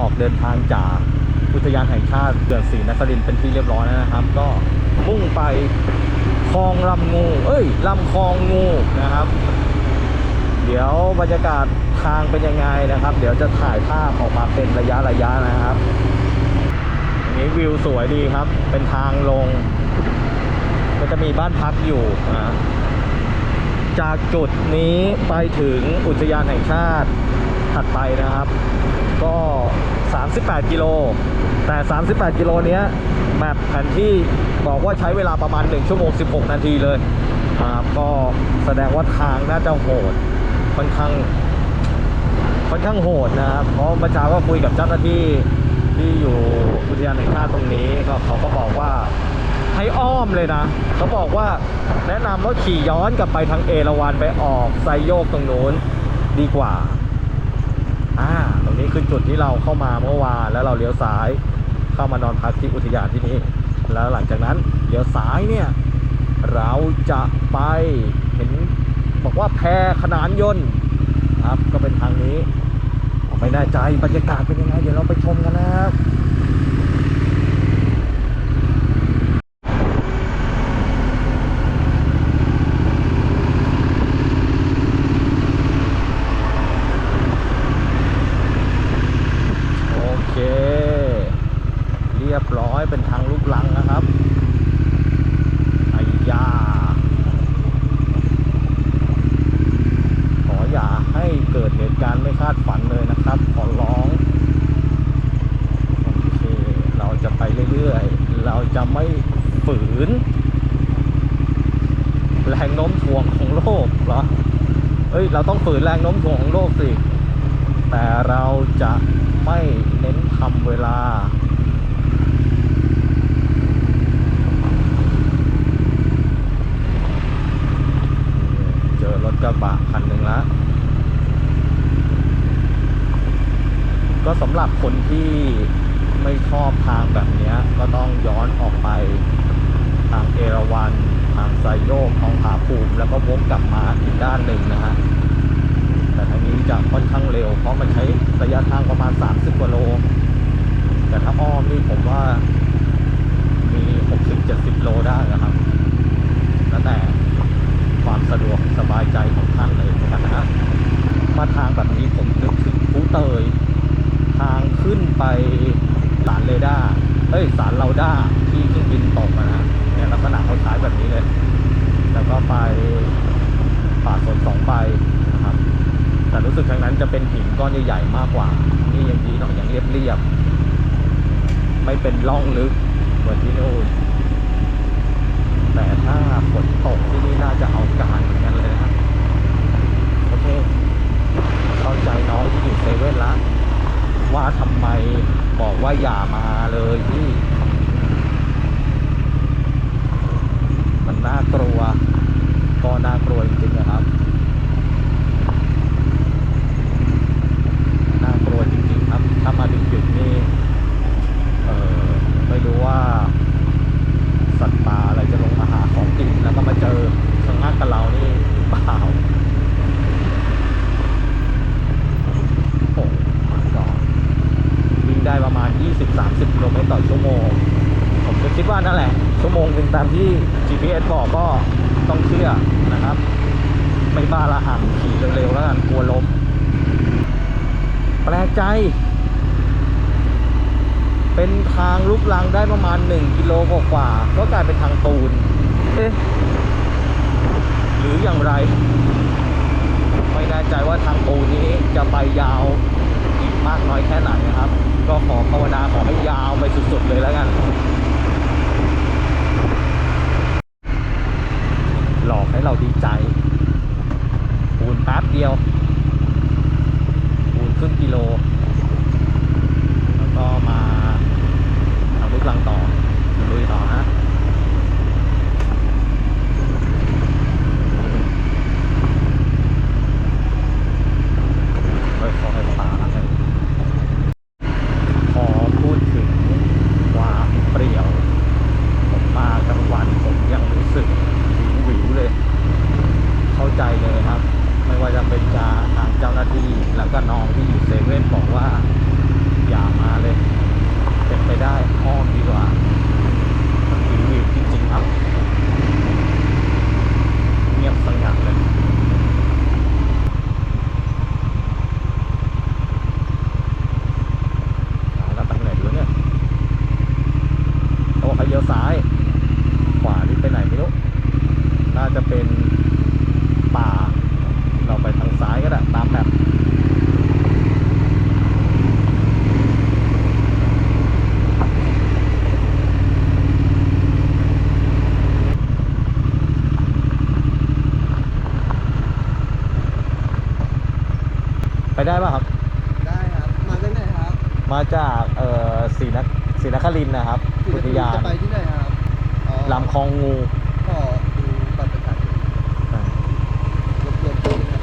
ออกเดินทางจากอุทยานแห่งชาติเขื่อนศรีนครินทร์เป็นที่เรียบร้อยแล้วนะครับ ก็มุ่งไปคลองลำงู เอ้ยลำคลองงูนะครับ เดี๋ยวบรรยากาศทางเป็นยังไงนะครับ เดี๋ยวจะถ่ายภาพออกมาเป็นระยะระยะนะครับอันนี้วิวสวยดีครับ เป็นทางลง ก็จะมีบ้านพักอยู่นะจากจุดนี้ไปถึงอุทยานแห่งชาติถัดไปนะครับ ก็ 38 กิโล แต่ 38 กิโลเนี้ยแมปแผนที่บอกว่าใช้เวลาประมาณ 1 ชั่วโมง 16 นาทีเลยครับก็แสดงว่าทางน่าจะโหดค่อนข้างค่อนข้างโหดนะครับ เพราะเมื่อเช้าก็คุยกับเจ้าหน้าที่ที่อยู่อุทยานแห่งชาติตรงนี้ก็เขาก็บอกว่าให้อ้อมเลยนะเขาบอกว่าแนะนำว่าขี่ย้อนกลับไปทางเอราวันไปออกไซโยกตรงนู้นดีกว่า นี้คือจุดที่เราเข้ามาเมื่อวานแล้วเราเลี้ยวซ้าย เข้ามานอนพักที่อุทยานที่นี่แล้วหลังจากนั้นเลี้ยวซ้ายเนี่ยเราจะไปเห็นบอกว่าแพขนานยนต์ครับก็เป็นทางนี้ไม่แน่ใจบรรยากาศเป็นยังไงเดี๋ยวเราไปชมกันนะครับ โอเค เรียบร้อยเป็นทางลูกลังนะครับไอ้ยา ขออย่าให้เกิดเหตุการณ์ไม่คาดฝันเลยนะครับ ขอร้อง โอเค เราจะไปเรื่อยๆ เราจะไม่ฝืน แรงโน้มถ่วงของโลกเหรอ เราต้องฝืนแรงโน้มถ่วงของโลกสิ แต่เราจะไม่เน้นทำเวลาเจอรถกระบะคันหนึ่งแล้วก็สำหรับคนที่ไม่ชอบทางแบบนี้ก็ต้องย้อนออกไปทางเอราวัน ทางไซโยกทองผาภูมิ แล้วก็วกกลับมาอีกด้านหนึ่งนะฮะ แต่ทางนี้จะค่อนข้างเร็ว เพราะมันใช้ระยะทางประมาณ 30กว่าโล แต่ถ้าอ้อมนี่ผมว่ามี 60-70 โลได้นะครับ แล้วแต่ความสะดวกสบายใจของท่านเลยนะฮะมาทางแบบนี้ผมนึกถึงผู้เตย ทางขึ้นไปสารเรดาเอ้ยสารเราด้าที่เครื่องบินตกอะนะเนี่ยลักษณะคล้ายๆแบบนี้เลย แล้วก็ไปป่าสนสองใบนะครับ แต่รู้สึก ทางนั้นจะเป็นหินก้อนใหญ่ๆมากกว่า นี่ยังดีหน่อยยังเรียบๆไม่เป็นร่องลึกเหมือนที่นู่นแต่ถ้าฝนตกที่นี่น่าจะเอาการเหมือนกันเลยนะโอเคเข้าใจน้องที่อยู่เซเว่นละว่าทำไมบอกว่าอย่ามาเลยพี่ มันน่ากลัว ก็น่ากลัวจริงๆนะครับ น่ากลัวจริงๆครับ ถ้ามาถึงจุดนี้ เออไม่รู้ว่า สัตว์ป่าอะไรจะลงมาหาของกินแล้วก็มาเจอข้างหน้ากับเรานี่เปล่า โอ้ก็วิ่งได้ประมาณ 20-30กิโลเมตรต่อชั่วโมง ผมก็คิดว่านั่นแหละ ชั่วโมงหนึ่งตามที่ GPS บอกก็ต้องเชื่อนะครับ ไม่บ้าละห่ำขี่เร็วๆแล้วกันกลัวล้ม แปลกใจ เป็นทาง ลังได้ประมาณ 1 กิโลกว่าๆก็กลายเป็นทางปูนเอ๊ะหรืออย่างไร ไม่แน่ใจว่าทางปูนนี้จะไปยาวอีกมากน้อยแค่ไหนนะครับ ก็ขอภาวนาขอให้ยาวไปสุดๆเลยแล้วกัน หลอกให้เราดีใจ ปูนแป๊บเดียว ปูนครึ่งกิโล แล้วก็มาทางลูกลังต่อลุยต่อฮะ ค่อยๆพาไปพอพูดถึงความเปรี้ยว ผมมากลางวันผมยังรู้สึกวิวๆเลย เข้าใจเลยครับ ไม่ว่าจะเป็นจากทางเจ้าหน้าที่ แล้วก็น้องที่อยู่เซเว่นบอกว่า อย่า ไปได้ป่ะครับ ได้ครับ มาจากไหนครับ มาจากเอ่อศรีนศรีนครินทร์นะครับที่อุทยานจะไปที่ไหนครับอ๋อลำคลองงูขอดูบัตรประชาชนรบกวนด้วยนะครับ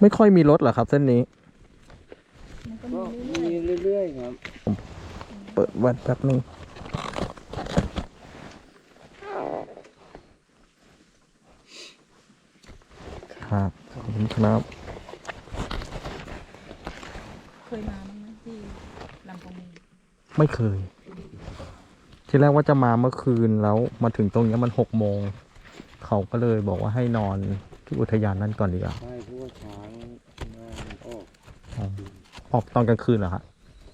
ไม่ค่อยมีรถเหรอครับ เส้นนี้ ก็มีเรื่อยๆครับ เปิดวันแป๊บนึงครับ ขอบคุณครับ เคยมาบ้างไหมที่ลำปางมีไม่เคย ที่แรกว่าจะมาเมื่อคืนแล้วมาถึงตรงเนี้ยมันหกโมง เขาก็เลยบอกว่าให้นอนที่อุทยานนั่นก่อนดีกว่าใช่เพราะว่าช้างน่าออกอ๋อออกตอนกลางคืนเหรอฮะ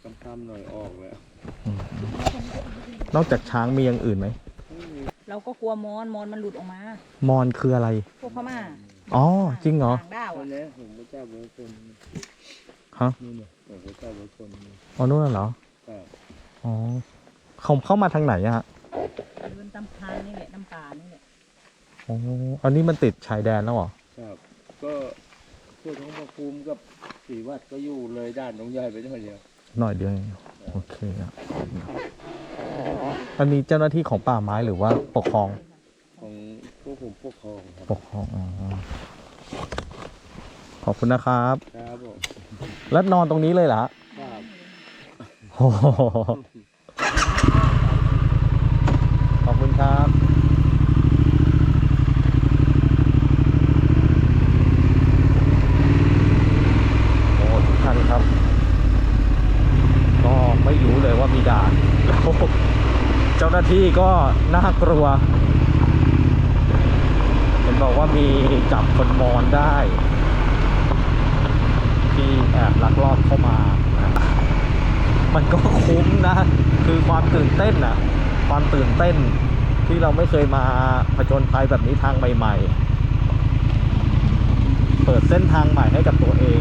ค่ำๆหน่อยออกแล้วอืมนอกจากช้างมีอย่างอื่นไหมเราก็กลัวมอนมอนมันหลุดออกมามอนคืออะไร พวกพม่าอ๋อจริงเหรอต่างด้าวตออะนนี้ผมก็จับไว้คนฮะ นี่เนี่ย ผมก็จับไว้คนอ๋อนู่นนะเหรอ แต่อ๋อเขาเข้ามาทางไหนอะฮะเดินตามทางนี่แหละน้ำป่านี่แหละอ๋ออันนี้มันติดชายแดนแล้วเหรอ ครับก็เพื่อท้องมาภูมิกับสีวัดก็อยู่เลยด้านน้องใหญ่ไปหน่อยเดียวหน่อยเดียวเองโอเคอะอันนี้เจ้าหน้าที่ของป่าไม้หรือว่าปกครอง ของพวกผมปกครองครับ ปกครองอ๋อขอบคุณนะครับครับผม แล้วนอนตรงนี้เลยเหรอฮะครับโอ้โหขอบคุณครับโอ้ทุกท่านครับ ก็ไม่รู้เลยว่ามีด่านแล้วเจ้าหน้าที่ก็น่ากลัวเห็นบอกว่ามีจับคนมอนได้ ที่แอบลักลอบเข้ามา มันก็คุ้มนะ คือความตื่นเต้นนะความตื่นเต้นที่เราไม่เคยมาผจญภัยแบบนี้ทางใหม่ ๆ เปิดเส้นทางใหม่ให้กับตัวเอง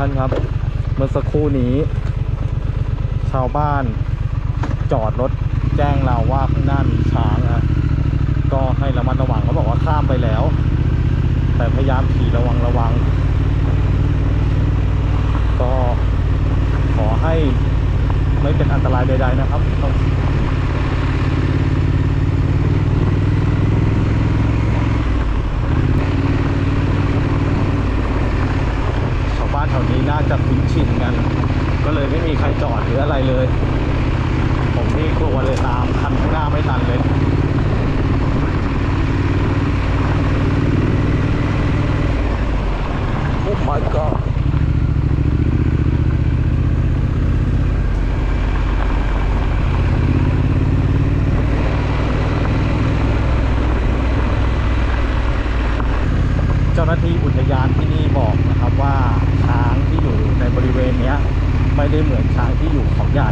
ท่านครับ เมื่อสักครู่ นี้ ชาวบ้านจอดรถแจ้งเราว่าข้างหน้ามีช้างนะก็ให้ระมัดระวังเขาบอกว่าข้ามไปแล้ว แต่พยายามขี่ระวังระวัง ก็ขอให้ไม่เป็นอันตรายใดๆนะครับต้องชาวบ้านแถวนี้น่าจะคุ้นชินกัน ก็เลยไม่มีใครจอดหรืออะไรเลย ผมนี่กลัวเลยตามคันข้างหน้าไม่ทันเลย โอ้ my god เจ้าหน้าที่อุทยานที่นี่บอกนะครับว่าช้างที่อยู่ในบริเวณเนี้ย ไม่ได้เหมือนช้างที่อยู่เขาใหญ่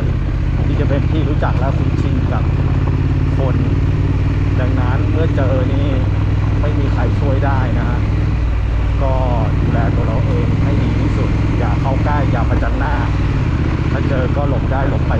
ที่จะเป็นที่รู้จักและคุ้นชินกับคน ดังนั้นเมื่อเจอนี่ไม่มีใครช่วยได้นะฮะก็ดูแลตัวเราเองให้ดีที่สุด อย่าเข้าใกล้อย่าประจันหน้า ถ้าเจอก็หลบได้หลบไป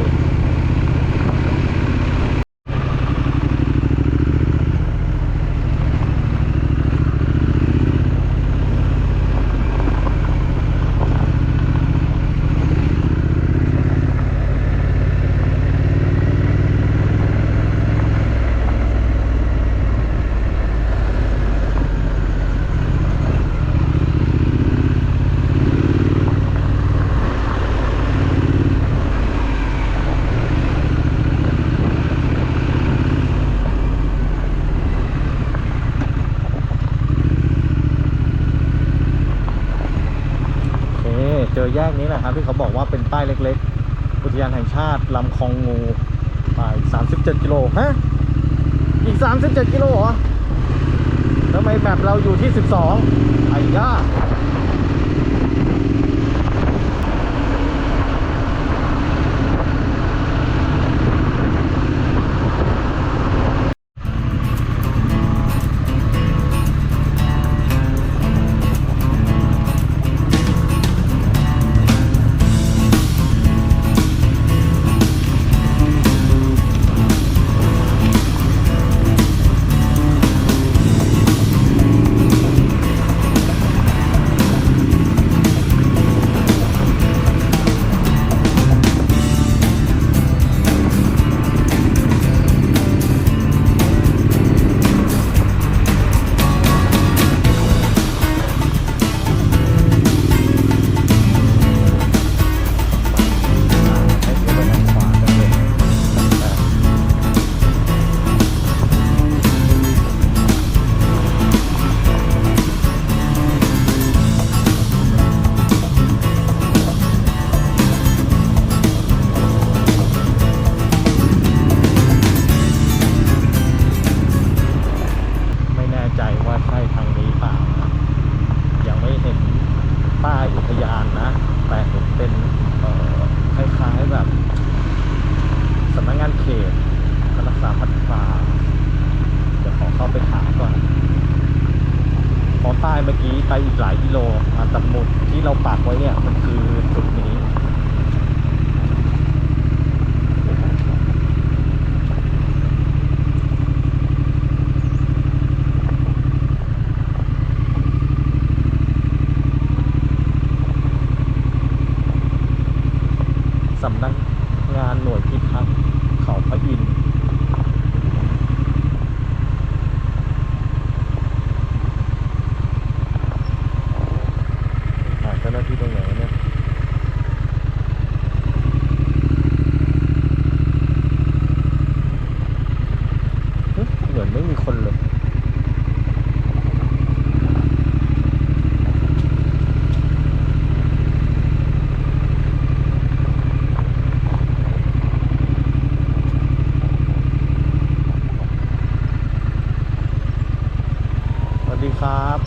โอเค เจอแยกนี้แหละครับที่ เขาบอกว่าเป็นป้ายเล็กๆ อุทยานแห่งชาติลำคลองงูไป37 กิโลฮะ อีก 37 กิโลเหรอทำไมแมปเราอยู่ที่ 12ไอ้ย่า ดีครับ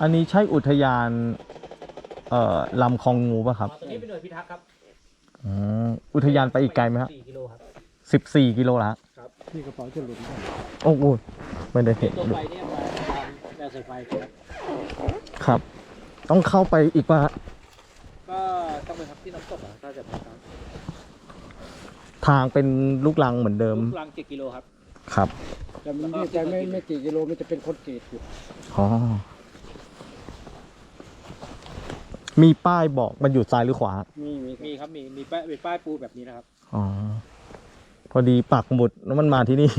อันนี้ใช่อุทยาน เอ่อลำคลองงูป่ะครับตัวนี้เป็นหน่วยพิทักษ์ครับอืมอุทยานไปอีกไกลไหมครับ4กิโลครับสิบสี่กิโลละที่กระเป๋าจะหลุดได้โอ้โหไม่ได้เห็นตัวไฟเนี่ยมาตามแนวสายไฟครับครับ ต้องเข้าไปอีกป่ะฮะก็ต้องไปทับที่น้ำตกอะถ้าจะไปครับทางเป็นลูกลังเหมือนเดิม ลูกรัง7กิโลครับ ครับแต่มันนี่ใจไม่ไม่กี่กิโลมันจะเป็นคอนกรีตอยู่อ๋อมีป้ายบอกมันอยู่ซ้ายหรือขวา มีมีมีครับมีมีป้ายเป็นป้ายปูแบบนี้นะครับอ๋อ พอดีปักหมุดแล้วมันมาที่นี่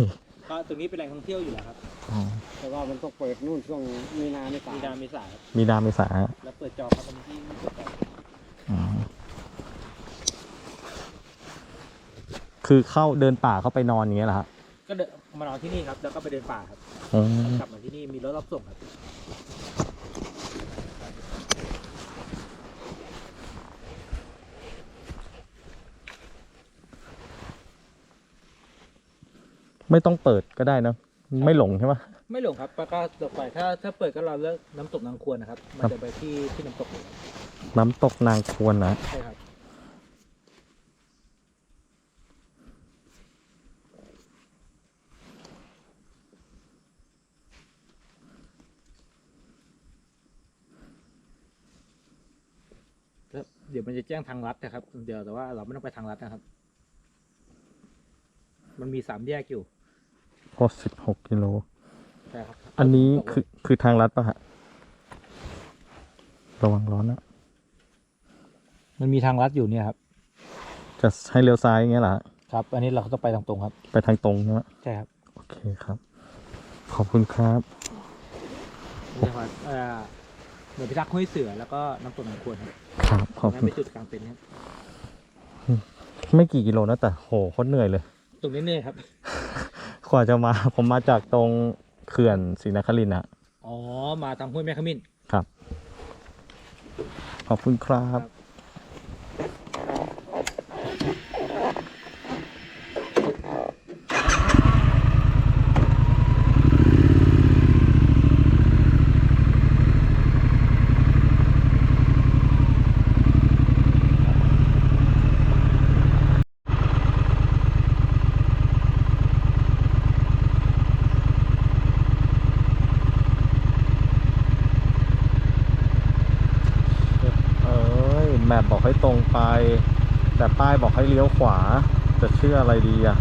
ก็ตรงนี้เป็นแหล่งท่องเที่ยวอยู่แล้วครับ อ๋อแต่ว่ามันต้องเปิดนู่นช่วงมีนาไม่ตามีนาเมษาครับมีนาเมษาแล้วเปิดจองครับวันที่เปิดจองอ๋อคือเข้าเดินป่าเข้าไปนอนอย่างเงี้ยเหรอฮะ ก็เดินมานอนที่นี่ครับ แล้วก็ไปเดินป่าครับอืมกลับมาที่นี่มีรถรับส่งครับ ไม่ต้องเปิดก็ได้เนอะไม่หลงใช่ไหม ไม่หลงครับแล้วก็ตกไปถ้าถ้าเปิดก็เราเลือกน้ำตกนางควรนะครับ มันครับ จะไปที่ที่น้ำตกเลยครับน้ำตกนางควรนะ ใช่ครับ ดี๋ยวมันจะแจ้งทางลัดนะครับ เดี๋ยวแต่ว่าเราไม่ต้องไปทางลัดนะครับ มันมีสามแยกอยู่พอสิบหกกิโลใช่ครับอันนี้คือคือทางลัดปะฮะระวังร้อนนะมันมีทางลัดอยู่เนี่ยครับ จะให้เลี้ยวซ้ายอย่างเงี้ยเหรอฮะครับ อันนี้เราก็ต้องไปทางตรงครับ ไปทางตรงใช่ไหมใช่ครับโอเคครับ ขอบคุณครับนี่ครับเอ่อ หน่วยพิทักษ์ห้วยเสือแล้วก็น้ำตกนางควรครับครับขอบนั่นคุณเป็นจุดกลางเต็นท์ครับไม่กี่กิโลนะแต่โหโคตรเหนื่อยเลย ตรงนี้เนี่ยครับ กว่าจะมา ผมมาจากตรงเขื่อนศรีนครินทร์นะอ๋อ มาทางห้วยแม่ขมิ้นครับขอบคุณครับ เอ้ย แมปบอกให้ตรงไป แต่ป้ายบอกให้เลี้ยวขวา จะเชื่ออะไรดีอะ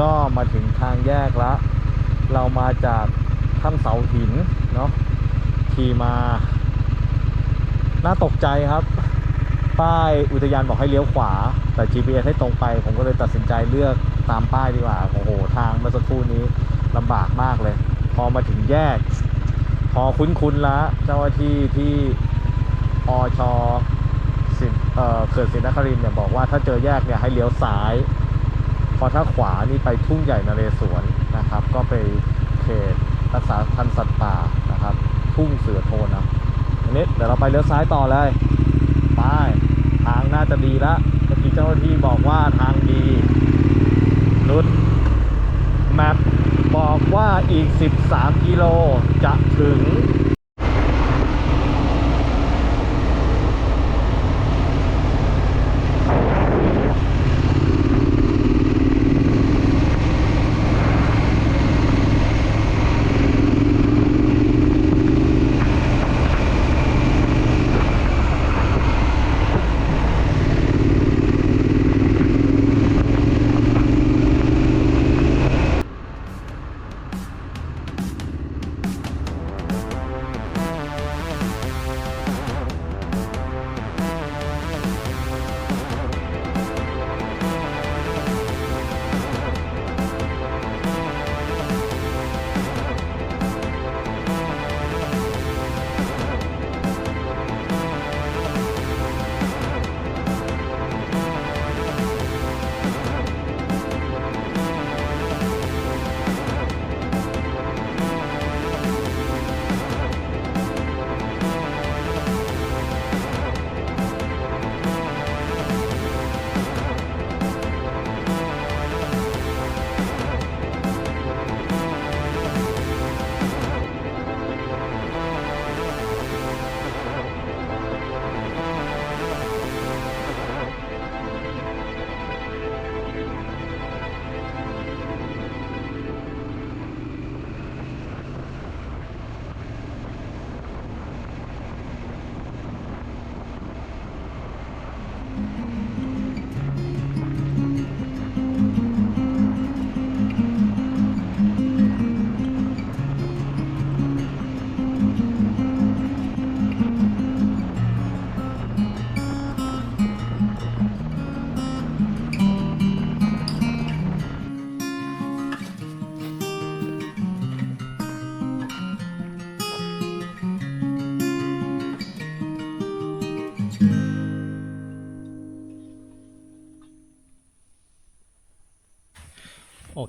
ก็มาถึงทางแยกแล้วเรามาจากถ้ำเสาหินเนาะขี่มา น่าตกใจครับ ป้ายอุทยานบอกให้เลี้ยวขวา แต่ GPS ให้ตรงไป ผมก็เลยตัดสินใจเลือกตามป้ายดีกว่า โอ้โห ทางเมื่อสักครู่นี้ลำบากมากเลย พอมาถึงแยก พอคุ้นๆแล้วเจ้าหน้าที่ที่อชสิเอ่อเขื่อนศรีนครินทร์เนี่ยบอกว่าถ้าเจอแยกเนี่ยให้เลี้ยวซ้าย พอถ้าขวานี่ไปทุ่งใหญ่นเรศวรนะครับ ก็ไปเขตรักษาพันธุ์สัตว์ป่านะครับ ทุ่งเสือโทนนะอันนี้เดี๋ยวเราไปเลี้ยวซ้ายต่อเลยไปทางน่าจะดีล้วเมื่อกี้เจ้าหน้าที่บอกว่าทางดีนุดแมปบอกว่าอีก 13 กิโลจะถึง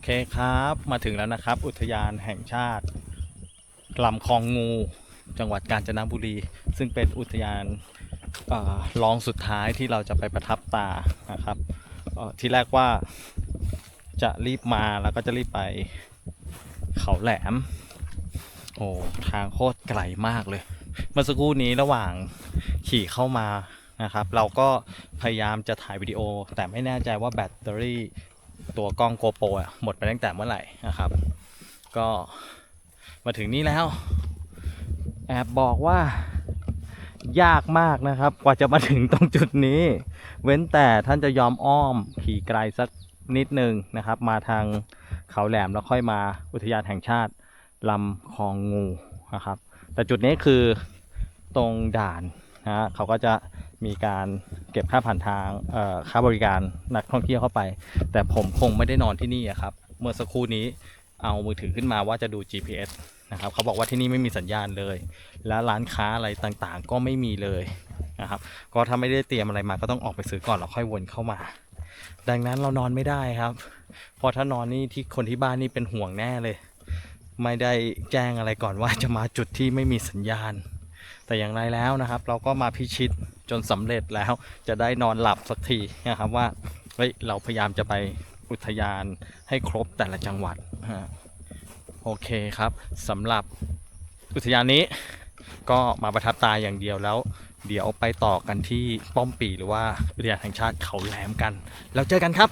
เคครับมาถึงแล้วนะครับ อุทยานแห่งชาติลำคลองงู จังหวัดกาญจนบุรี ซึ่งเป็นอุทยานเอ่องสุดท้ายที่เราจะไปประทับตานะครับที่แรกว่าจะรีบมาแล้วก็จะรีบไปเขาแหลม โอ้ทางโคตรไกลมากเลยเมื่อสักครู่นี้ระหว่างขี่เข้ามานะครับ เราก็พยายามจะถ่ายวิดีโอ แต่ไม่แน่ใจว่าแบตเตอรี่ ตัวกล้องโกโปรอะหมดไปตั้งแต่เมื่อไหร่นะครับ ก็มาถึงนี่แล้ว แอบบอกว่ายากมากนะครับ กว่าจะมาถึงตรงจุดนี้ เว้นแต่ท่านจะยอมอ้อมขี่ไกลสักนิดนึงนะครับ มาทางเขาแหลมแล้วค่อยมาอุทยานแห่งชาติลำคลองงูนะครับ แต่จุดนี้คือตรงด่าน ฮะเขาก็จะมีการเก็บค่าผ่านทางค่าบริการนักท่องเที่ยวเข้าไป แต่ผมคงไม่ได้นอนที่นี่ครับ เมื่อสักครู่นี้เอามือถือขึ้นมาว่าจะดู GPS นะครับเขาบอกว่าที่นี่ไม่มีสัญญาณเลย และร้านค้าอะไรต่างๆ ก็ไม่มีเลยนะครับ ก็ถ้าไม่ได้เตรียมอะไรมาก็ต้องออกไปซื้อก่อนแล้วค่อยวนเข้ามา ดังนั้นเรานอนไม่ได้ครับเพราะถ้านอนนี่ที่คนที่บ้านนี่เป็นห่วงแน่เลย ไม่ได้แจ้งอะไรก่อนว่าจะมาจุดที่ไม่มีสัญญาณ แต่อย่างไรแล้วนะครับ เราก็มาพิชิตจนสำเร็จแล้วจะได้นอนหลับสักทีนะครับว่าเฮ้ยเราพยายามจะไปอุทยานให้ครบแต่ละจังหวัดฮะโอเคครับสำหรับอุทยานนี้ก็มาประทับตาอย่างเดียวแล้ว เดี๋ยวไปต่อกันที่ป้อมปีหรือว่าอุทยานแห่งชาติเขาแหลมกัน แล้วเจอกันครับ